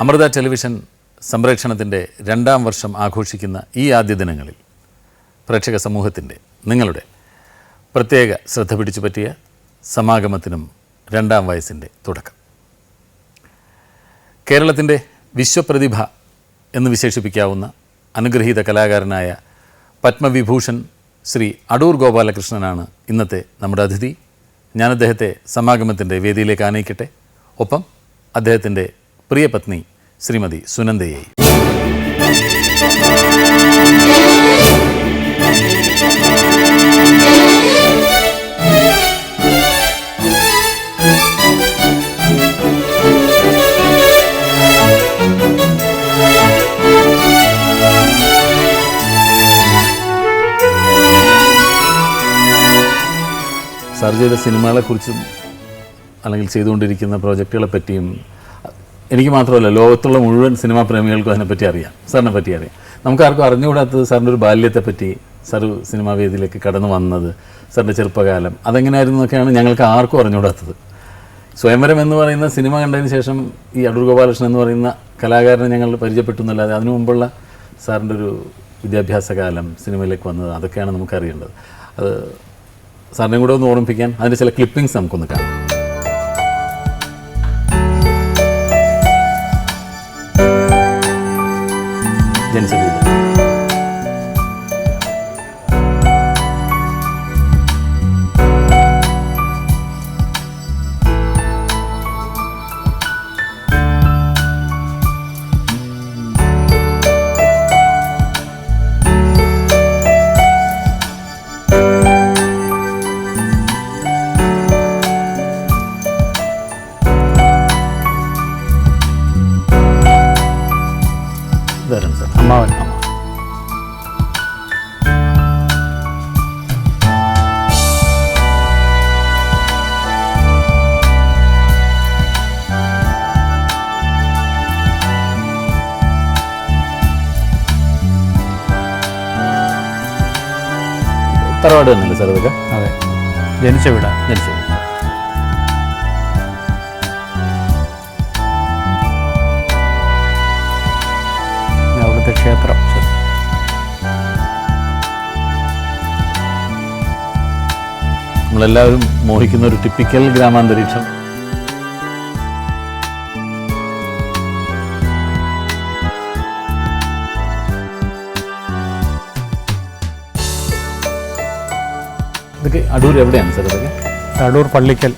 Amrita television സംപ്രേക്ഷണത്തിന്റെ രണ്ടാം വർഷം ആഘോഷിക്കുന്ന ഈ ആദ്യ ദിനങ്ങളിൽ പ്രേക്ഷക സമൂഹത്തിന്റെ നിങ്ങളുടെ പ്രത്യേക ശ്രദ്ധ പിടിച്ചു പറ്റിയ സമാഗമത്തിനും രണ്ടാം വയസ്സിന്റെ തുടക്കം. കേരളത്തിന്റെ വിശ്വപ്രതിഭ എന്ന് വിശേഷിപ്പിക്കാവുന്ന അനുഗ്രഹീത കലാകാരനായ പത്മവിഭൂഷൺ ശ്രീ അടൂർ ഗോപാലകൃഷ്ണനാണ് ഇന്നത്തെ നമ്മുടെ അതിഥി. ഞാൻ അദ്ദേഹത്തെ സമാഗമത്തിന്റെ വേദിയിലേക്ക് ആനയിക്കട്ടെ. ഒപ്പം അദ്ദേഹത്തിന്റെ പ്രിയ പത്നി ശ്രീമതി സുനന്ദയെ. സാർ ചെയ്ത സിനിമകളെക്കുറിച്ചും അല്ലെങ്കിൽ ചെയ്തുകൊണ്ടിരിക്കുന്ന പ്രോജക്റ്റുകളെ പറ്റിയും എനിക്ക് മാത്രമല്ല ലോകത്തുള്ള മുഴുവൻ സിനിമാ പ്രേമികൾക്കും അതിനെപ്പറ്റി അറിയാം. സാറിനെ പറ്റി അറിയാം. നമുക്ക് ആർക്കും അറിഞ്ഞുകൂടാത്തത് സാറിന്റെ ഒരു ബാല്യത്തെപ്പറ്റി സാർ സിനിമാ വേദിയിലേക്ക് കടന്നു വന്നത് സാറിന്റെ ചെറുപ്പകാലം. അതെങ്ങനെയായിരുന്നു എന്നൊക്കെയാണ് ഞങ്ങൾക്ക് ആർക്കും അറിഞ്ഞുകൂടാത്തത്. സ്വയംവരം എന്ന് പറയുന്ന സിനിമ കണ്ടതിന് ശേഷം ഈ അടൂർ ഗോപാലകൃഷ്ണൻ എന്ന് പറയുന്ന കലാകാരനെ ഞങ്ങൾ പരിചയപ്പെട്ടു എന്നല്ലാതെ അതിനു മുമ്പുള്ള സാറിന്റെ ഒരു വിദ്യാഭ്യാസ കാലം സിനിമയിലേക്ക് വന്നത് അതൊക്കെയാണ് നമുക്കറിയേണ്ടത്. അത് സാറിനെ കൂടെ ഒന്ന് ഓർമ്മിപ്പിക്കാൻ അതിന്റെ ചില ക്ലിപ്പിങ്സ് നമുക്കൊന്ന് കാണാം. ജനിച്ച തറവാട് തന്നെയല്ലേ സാർ ഇതൊക്കെ? അതെ. ജനിച്ച വീട. ജനിച്ച വീട്. അവിടുത്തെ ക്ഷേത്രം. നമ്മളെല്ലാവരും മോഹിക്കുന്ന ഒരു ടിപ്പിക്കൽ ഗ്രാമാന്തരീക്ഷം. ഇതൊക്കെ അടൂർ എവിടെയാണ് സാർ ഇതൊക്കെ? Adoor Pallickal.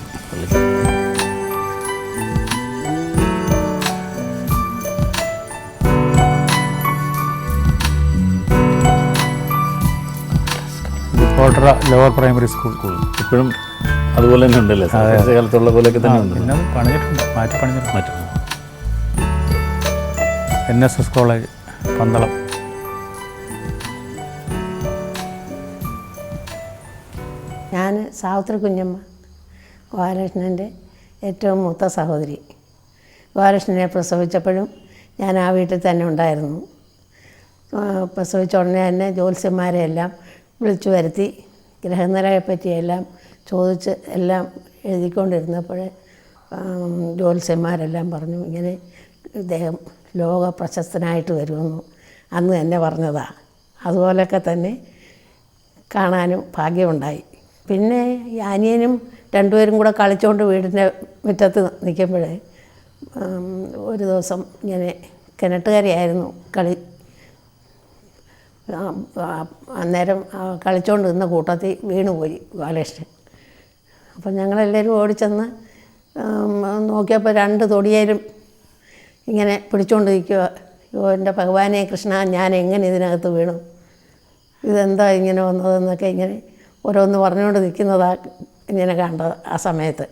Kottara lower primary school. School. ഇപ്പോഴും അതുപോലെ തന്നെ ഉണ്ടല്ലേ സാധാരണ കാലത്തുള്ള പോലെയൊക്കെ തന്നെ ഉണ്ട്. പിന്നെ പണിഞ്ഞിട്ടുണ്ട് മാറ്റി പണിഞ്ഞിട്ടുണ്ട് മാറ്റി. N S S college Pandalam. Savithri Kunjamma ഗോപാലകൃഷ്ണന്റെ ഏറ്റവും മൂത്ത സഹോദരി. ഗോപാലകൃഷ്ണനെ പ്രസവിച്ചപ്പോഴും ഞാൻ ആ വീട്ടിൽ തന്നെ ഉണ്ടായിരുന്നു. പ്രസവിച്ച ഉടനെ തന്നെ ജ്യോത്സ്യന്മാരെ എല്ലാം വിളിച്ചു വരുത്തി ഗ്രഹനിലയെ പറ്റിയെല്ലാം ചോദിച്ച് എല്ലാം എഴുതിക്കൊണ്ടിരുന്നപ്പോൾ ജ്യോത്സ്യന്മാരെല്ലാം പറഞ്ഞു ഇങ്ങനെ ഇദ്ദേഹം ലോക പ്രശസ്തനായിട്ട് വരുമെന്ന് അന്ന് തന്നെ പറഞ്ഞതാണ് അതുപോലൊക്കെ തന്നെ കാണാനും ഭാഗ്യമുണ്ടായി. പിന്നെ ഈ അനിയനും രണ്ടുപേരും കൂടെ കളിച്ചുകൊണ്ട് വീടിന്റെ മുറ്റത്ത് നിൽക്കുമ്പോഴേ ഒരു ദിവസം ഇങ്ങനെ കിണറ്റുകാരിയായിരുന്നു കളി. അന്നേരം കളിച്ചുകൊണ്ട് നിന്ന കൂട്ടത്തിൽ വീണുപോയി ബാലകൃഷ്ണൻ. അപ്പം ഞങ്ങളെല്ലാവരും ഓടിച്ചെന്ന് നോക്കിയപ്പോൾ രണ്ട് തൊടിയേലും ഇങ്ങനെ പിടിച്ചുകൊണ്ടിരിക്കുക അയ്യോ എന്റെ ഭഗവാനെ കൃഷ്ണ ഞാൻ എങ്ങനെ ഇതിനകത്ത് വീണു? ഇതെന്താ ഇങ്ങനെ വന്നതെന്നൊക്കെ ഇങ്ങനെ ഓരോന്ന് പറഞ്ഞുകൊണ്ട് നിൽക്കുന്നതാ ഇങ്ങനെ കണ്ടത് ആ സമയത്ത്.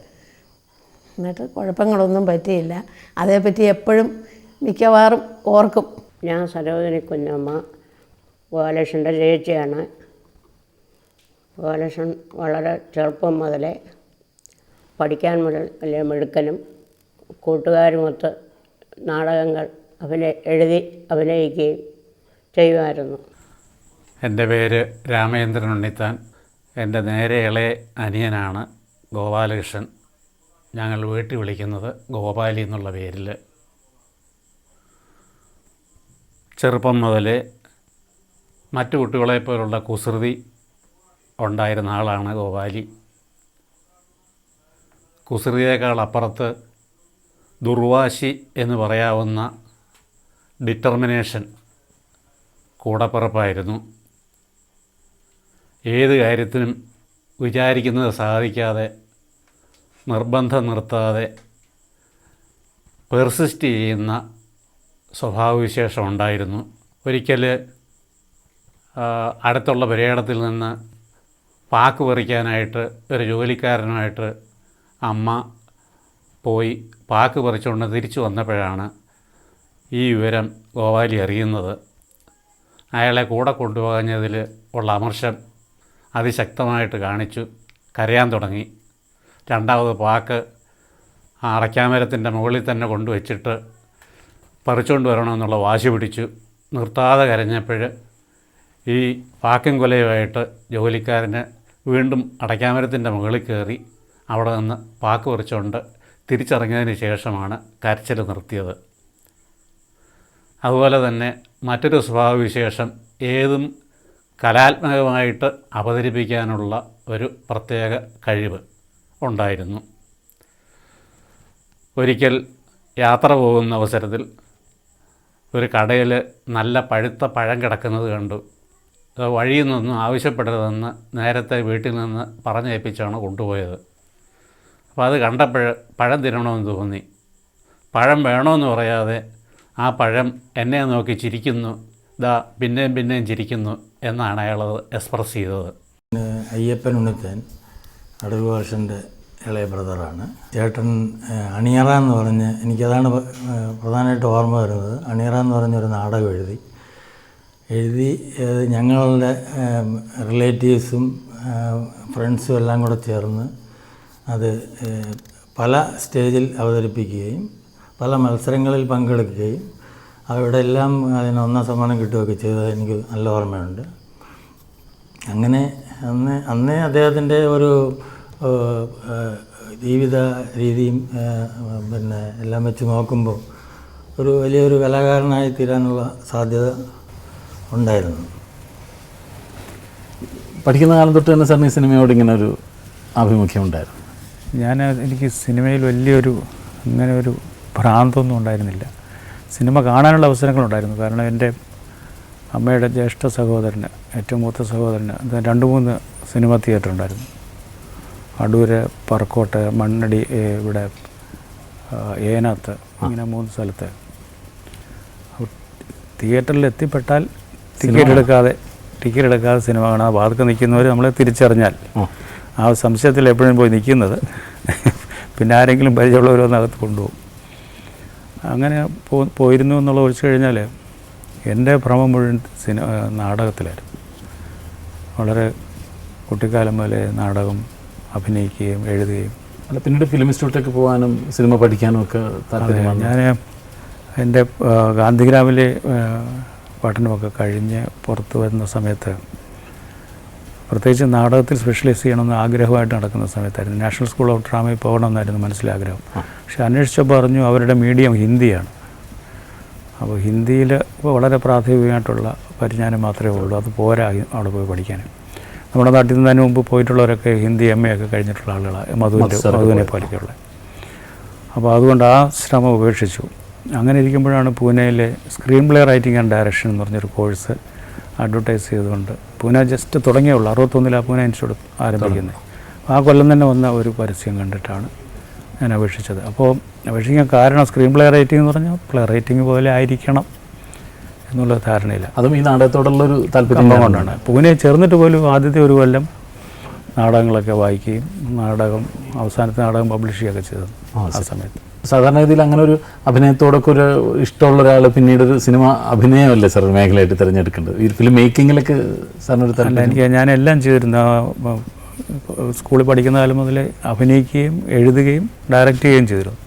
എന്നിട്ട് കുഴപ്പങ്ങളൊന്നും പറ്റിയില്ല. അതേപ്പറ്റി എപ്പോഴും മിക്കവാറും ഓർക്കും. ഞാൻ സരോജിനി കുഞ്ഞമ്മ ഗോപാലകൃഷ്ണന്റെ ചേച്ചിയാണ്. ഗോപാലകൃഷ്ണൻ വളരെ ചെറുപ്പം മുതലേ പഠിക്കാൻ മുതൽ വലിയ മിടുക്കനും കൂട്ടുകാരുമൊത്ത് നാടകങ്ങൾ അഭിനയ എഴുതി അഭിനയിക്കുകയും ചെയ്യുമായിരുന്നു. എന്റെ പേര് രാമചന്ദ്രൻ ഉണ്ണിത്താൻ. എന്റെ നേരെ ഇളയ അനിയനാണ് ഗോപാലകൃഷ്ണൻ. ഞങ്ങൾ വീട്ടിൽ വിളിക്കുന്നത് ഗോപാലി എന്നുള്ള പേരിൽ. ചെറുപ്പം മുതലേ മറ്റു കുട്ടികളെപ്പോലുള്ള കുസൃതി ഉണ്ടായിരുന്ന ആളാണ് ഗോപാലി. കുസൃതിയേക്കാൾ അപ്പുറത്ത് ദുർവാശി എന്ന് പറയാവുന്ന ഡിറ്റർമിനേഷൻ കൂടപ്പിറപ്പായിരുന്നു. ഏത് കാര്യത്തിനും വിചാരിക്കുന്നത് സാധിക്കാതെ നിർബന്ധം നിർത്താതെ പെർസിസ്റ്റ് ചെയ്യുന്ന സ്വഭാവവിശേഷം ഉണ്ടായിരുന്നു. ഒരിക്കൽ അടുത്തുള്ള പര്യടത്തിൽ നിന്ന് പാക്ക് പറിക്കാനായിട്ട് ഒരു ജോലിക്കാരനുമായിട്ട് അമ്മ പോയി പാക്ക് പറിച്ചുകൊണ്ട് തിരിച്ചു വന്നപ്പോഴാണ് ഈ വിവരം ഗോപാലി അറിയുന്നത്. അയാളെ കൂടെ കൊണ്ടുപോകാഞ്ഞതിൽ ഉള്ള അമർഷം അതിശക്തമായിട്ട് കാണിച്ചു കരയാൻ തുടങ്ങി. രണ്ടാമത് പാക്ക് ആ അടയ്ക്കാമരത്തിന്റെ മുകളിൽ തന്നെ കൊണ്ടുവച്ചിട്ട് പറിച്ചുകൊണ്ട് വരണമെന്നുള്ള വാശി പിടിച്ചു. നിർത്താതെ കരഞ്ഞപ്പോൾ ഈ പാക്കും കൊലയുമായിട്ട് ജോലിക്കാരനെ വീണ്ടും അടയ്ക്കാമരത്തിന്റെ മുകളിൽ കയറി അവിടെ നിന്ന് പാക്ക് പറിച്ചുകൊണ്ട് തിരിച്ചിറങ്ങിയതിന് ശേഷമാണ് കരച്ചിൽ നിർത്തിയത്. അതുപോലെ തന്നെ മറ്റൊരു സ്വഭാവവിശേഷം ഏതും കലാത്മകമായിട്ട് അവതരിപ്പിക്കാനുള്ള ഒരു പ്രത്യേക കഴിവ് ഉണ്ടായിരുന്നു. ഒരിക്കൽ യാത്ര പോകുന്ന അവസരത്തിൽ ഒരു കടയിൽ നല്ല പഴുത്ത പഴം കിടക്കുന്നത് കണ്ടു. അത് വഴിയിൽ നിന്നും ആവശ്യപ്പെടരുതെന്ന് നേരത്തെ വീട്ടിൽ നിന്ന് പറഞ്ഞേൽപ്പിച്ചാണ് കൊണ്ടുപോയത്. അപ്പോൾ അത് കണ്ടപ്പോൾ പഴം തിരണമെന്ന് തോന്നി. പഴം വേണമെന്ന് പറയാതെ ആ പഴം എന്നെ നോക്കി ചിരിക്കുന്നു. ദാ പിന്നെയും പിന്നെയും ചിരിക്കുന്നു. എന്നാണ് അയാൾ എക്സ്പ്രസ് ചെയ്തത്. അയ്യപ്പൻ ഉണ്ണിത്തൻ അടൂർ ഭാഷന്റെ ഇളയ ബ്രദറാണ്. ചേട്ടൻ അണിയറ എന്ന് പറഞ്ഞ് എനിക്കതാണ് പ്രധാനമായിട്ട് ഓർമ്മ വരുന്നത്. അണിയറ എന്ന് പറഞ്ഞൊരു നാടകം എഴുതി. എഴുതി ഞങ്ങളുടെ റിലേറ്റീവ്സും ഫ്രണ്ട്സും എല്ലാം കൂടെ ചേർന്ന് അത് പല സ്റ്റേജിൽ അവതരിപ്പിക്കുകയും പല മത്സരങ്ങളിൽ പങ്കെടുക്കുകയും അവിടെ എല്ലാം അതിന് ഒന്നാം സമ്മാനം കിട്ടുകയൊക്കെ ചെയ്തത് എനിക്ക് നല്ല ഓർമ്മയുണ്ട്. അങ്ങനെ അന്ന് അന്നേ അദ്ദേഹത്തിന്റെ ഒരു ജീവിത രീതിയും പിന്നെ എല്ലാം വെച്ച് നോക്കുമ്പോൾ ഒരു വലിയൊരു കലാകാരനായി തീരാനുള്ള സാധ്യത ഉണ്ടായിരുന്നു. പഠിക്കുന്ന കാലം തൊട്ട് തന്നെ സാറിന് ഈ സിനിമയോട് ഇങ്ങനെ ഒരു ആഭിമുഖ്യം ഉണ്ടായിരുന്നു. ഞാൻ എനിക്ക് സിനിമയിൽ വലിയൊരു ഇങ്ങനെ ഒരു ഭ്രാന്തൊന്നും ഉണ്ടായിരുന്നില്ല. സിനിമ കാണാനുള്ള അവസരങ്ങളുണ്ടായിരുന്നു കാരണം എന്റെ അമ്മയുടെ ജ്യേഷ്ഠ സഹോദരന് ഏറ്റവും മൂത്ത സഹോദരന് രണ്ട് മൂന്ന് സിനിമ തിയേറ്റർ ഉണ്ടായിരുന്നു. അടൂര് പറക്കോട്ട് മണ്ണടി ഇവിടെ ഏനാത്ത് ഇങ്ങനെ മൂന്ന് സ്ഥലത്ത്. തിയേറ്ററിൽ എത്തിപ്പെട്ടാൽ ടിക്കറ്റ് എടുക്കാതെ ടിക്കറ്റ് എടുക്കാതെ സിനിമ കാണാതെ വാതിൽക്ക് നിൽക്കുന്നവർ നമ്മൾ തിരിച്ചറിഞ്ഞാൽ ആ. സംശയത്തിൽ എപ്പോഴും പോയി നിൽക്കുന്നത്. പിന്നെ ആരെങ്കിലും പരിചയമുള്ളവരൊന്നകത്ത് കൊണ്ടുപോകും. അങ്ങനെ പോ പോയിരുന്നു എന്നുള്ള ഒഴിച്ചു കഴിഞ്ഞാൽ എന്റെ ഭ്രമം മുഴുവൻ സിനിമ നാടകത്തിലായിരുന്നു. വളരെ കുട്ടിക്കാലം മുതലേ നാടകം അഭിനയിക്കുകയും എഴുതുകയും. അല്ല പിന്നീട് ഫിലിം ഇൻസ്റ്റിറ്റ്യൂട്ടിലേക്ക് പോകാനും സിനിമ പഠിക്കാനും ഒക്കെ താല്പര്യം ഞാൻ എന്റെ ഗാന്ധിഗ്രാമിലെ പഠനമൊക്കെ കഴിഞ്ഞ് പുറത്തു വരുന്ന സമയത്ത് പ്രത്യേകിച്ച് നാടകത്തിൽ സ്പെഷ്യലൈസ് ചെയ്യണമെന്ന് ആഗ്രഹമായിട്ട് നടക്കുന്ന സമയത്തായിരുന്നു. നാഷണൽ സ്കൂൾ ഓഫ് ഡ്രാമയിൽ പോകണമെന്നായിരുന്നു മനസ്സിലാഗ്രഹം പക്ഷെ അന്വേഷിച്ചപ്പോൾ പറഞ്ഞു അവരുടെ മീഡിയം ഹിന്ദിയാണ്. അപ്പോൾ ഹിന്ദിയിൽ വളരെ പ്രാഥമികമായിട്ടുള്ള പരിജ്ഞാനം മാത്രമേ ഉള്ളൂ. അത് പോരാ അവിടെ പോയി പഠിക്കാൻ. നമ്മുടെ നാട്ടിൽ നിന്ന് തന്നെ മുമ്പ് പോയിട്ടുള്ളവരൊക്കെ ഹിന്ദി എം എ ഒക്കെ കഴിഞ്ഞിട്ടുള്ള ആളുകളാണ് മധുവിന്റെ മധു മധുവിനെ പോലെയൊക്കെയുള്ള. അപ്പോൾ അതുകൊണ്ട് ആ ശ്രമം ഉപേക്ഷിച്ചു. അങ്ങനെ ഇരിക്കുമ്പോഴാണ് പൂനെയിലെ screen play writing and direction എന്ന് പറഞ്ഞൊരു കോഴ്സ് അഡ്വർടൈസ് ചെയ്തുകൊണ്ട് പൂന ജസ്റ്റ് തുടങ്ങിയുള്ളൂ ഉള്ളൂ. അറുപത്തൊന്നിലാണ് പൂനെ ഇൻസ്റ്റിറ്റ്യൂട്ട് ആരംഭിക്കുന്നത്. ആ കൊല്ലം തന്നെ വന്ന ഒരു പരസ്യം കണ്ടിട്ടാണ് ഞാൻ അപേക്ഷിച്ചത്. അപ്പോൾ അപേക്ഷിക്കാൻ കാരണം സ്ക്രീൻ പ്ലേ റേറ്റിംഗ് എന്ന് പറഞ്ഞാൽ പ്ലേ റേറ്റിംഗ് പോലെ ആയിരിക്കണം എന്നുള്ള ധാരണയില്ല. അതും ഈ നാടകത്തോടുള്ളൊരു താല്പര്യം കൊണ്ടാണ്. പൂനെ ചേർന്നിട്ട് പോലും ആദ്യത്തെ ഒരു കൊല്ലം നാടകങ്ങളൊക്കെ വായിക്കുകയും നാടകം അവസാനത്തെ നാടകം പബ്ലിഷ് ചെയ്യുകയൊക്കെ ചെയ്തത് ആ സമയത്ത്. സാധാരണഗതിയിൽ അങ്ങനെ ഒരു അഭിനയത്തോടൊക്കെ ഒരു ഇഷ്ടമുള്ള ഒരാൾ പിന്നീട് ഒരു സിനിമ അഭിനയമല്ലേ സാർ മേഖലയായിട്ട് തിരഞ്ഞെടുക്കേണ്ടത്? ഈ ഫിലിം മേക്കിങ്ങിലൊക്കെ സാറിനൊരു തരണ്ട എനിക്ക് ഞാൻ എല്ലാം ചെയ്തിരുന്നു. സ്കൂളിൽ പഠിക്കുന്ന കാലം മുതലേ അഭിനയിക്കുകയും എഴുതുകയും ഡയറക്റ്റ് ചെയ്യുകയും ചെയ്തിരുന്നു.